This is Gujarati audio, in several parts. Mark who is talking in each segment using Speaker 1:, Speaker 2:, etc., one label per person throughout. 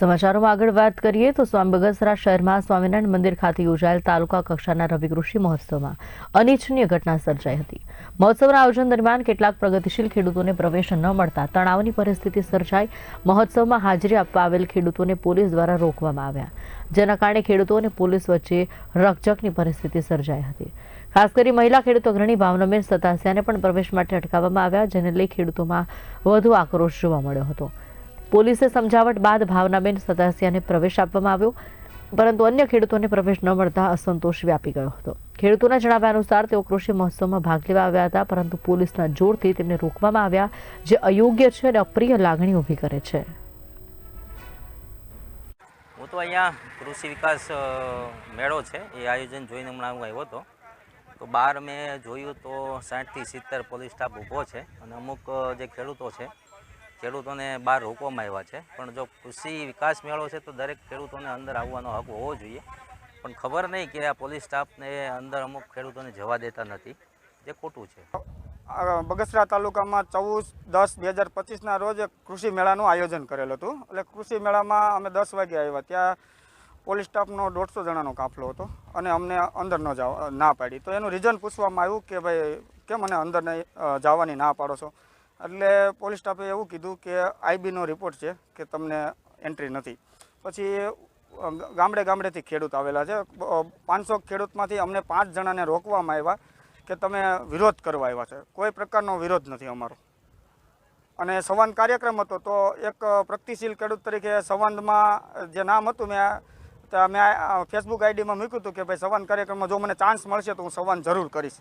Speaker 1: સમાચારોમાં આગળ વાત કરીએ તો સ્વામી બગસરા શહેરમાં સ્વામિનારાયણ મંદિર ખાતે યોજાયેલ તાલુકા કક્ષાના રવિ કૃષિ મહોત્સવમાં અનિચ્છનીય ઘટના સર્જાઈ હતી. મહોત્સવના આયોજન દરમિયાન કેટલાક પ્રગતિશીલ ખેડૂતોને પ્રવેશ ન મળતા તણાવની પરિસ્થિતિ સર્જાઈ. મહોત્સવમાં હાજરી આપવા આવેલ ખેડૂતોને પોલીસ દ્વારા રોકવામાં આવ્યા, જેના કારણે ખેડૂતો અને પોલીસ વચ્ચે રકઝકની પરિસ્થિતિ સર્જાઈ હતી. ખાસ કરી મહિલા ખેડૂતો અગ્રણી ભાવનાબેન સતાસિયાને પણ પ્રવેશ માટે અટકાવવામાં આવ્યા, જેને લઈ ખેડૂતોમાં વધુ આક્રોશ જોવા મળ્યો હતો. પોલીસે સમજાવટ બાદ ભાવનાબેન સતાસિયાને પ્રવેશ આપવામાં આવ્યો. પરંતુ અન્ય ખેડૂતોને પ્રવેશ ન મળતા અસંતોષ વ્યાપી ગયો હતો. ખેડૂતોના જણાવ્યા અનુસાર, તેઓ કૃષિ મહોત્સવમાં ભાગ લેવા આવ્યા હતા, પરંતુ પોલીસના જોરથી તેમને રોકવામાં આવ્યા, જે અયોગ્ય છે અને અપ્રિય લાગણી ઊભી કરે છે.
Speaker 2: હું તો અહીંયા કૃષિ વિકાસ મેળો છે, એ આયોજન જોઈને હમણાં હું આવ્યો હતો. તો બહાર મેં જોયું તો સાઠથી સિત્તેર પોલીસ સ્ટાફ ઊભો છે અને અમુક જે ખેડૂતો છે ખેડૂતોને બહાર રોકવામાં આવ્યા છે. પણ જો કૃષિ વિકાસ મેળો છે તો દરેક ખેડૂતોને અંદર આવવાનો હક હોવો જોઈએ. પણ ખબર નહીં કે આ પોલીસ સ્ટાફને અંદર અમુક ખેડૂતોને જવા દેતા નથી. જે ખોટું છે.
Speaker 3: બગસરા તાલુકામાં ચૌદ દસ બે હજાર પચીસના રોજ કૃષિ મેળાનું આયોજન કરેલું હતું. એટલે કૃષિ મેળામાં અમે દસ વાગે આવ્યા. ત્યાં પોલીસ સ્ટાફનો દોઢસો જણાનો કાફલો હતો અને અમને અંદર ન જવા ના પાડી. તો એનું રીઝન પૂછવામાં આવ્યું કે ભાઈ, કેમ મને અંદર નહીં જવાની ના પાડો છો? એટલે પોલીસ સ્ટાફે એવું કીધું કે આઈબીનો રિપોર્ટ છે કે તમને એન્ટ્રી નથી. પછી ગામડે ગામડેથી ખેડૂત આવેલા છે. પાંચસો ખેડૂતમાંથી અમને પાંચ જણાને રોકવામાં આવ્યા કે તમે વિરોધ કરવા આવ્યા છે. કોઈ પ્રકારનો વિરોધ નથી અમારો. અને સંવાદ કાર્યક્રમ હતો તો એક પ્રગતિશીલ ખેડૂત તરીકે સંવાદમાં, જે નામ હતું મેં મેં ફેસબુક આઈડીમાં મૂક્યું હતું કે ભાઈ સંવાદ કાર્યક્રમમાં જો મને ચાન્સ મળશે તો હું સંવાદ જરૂર કરીશ.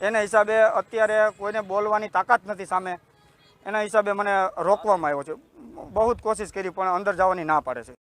Speaker 3: એના હિસાબે અત્યારે કોઈને બોલવાની તાકાત નથી સામે એના હિસાબે મને રોકવામાં આવ્યો છે. બહુ જ કોશિશ કરી, પણ અંદર જવાની ના પાડે છે.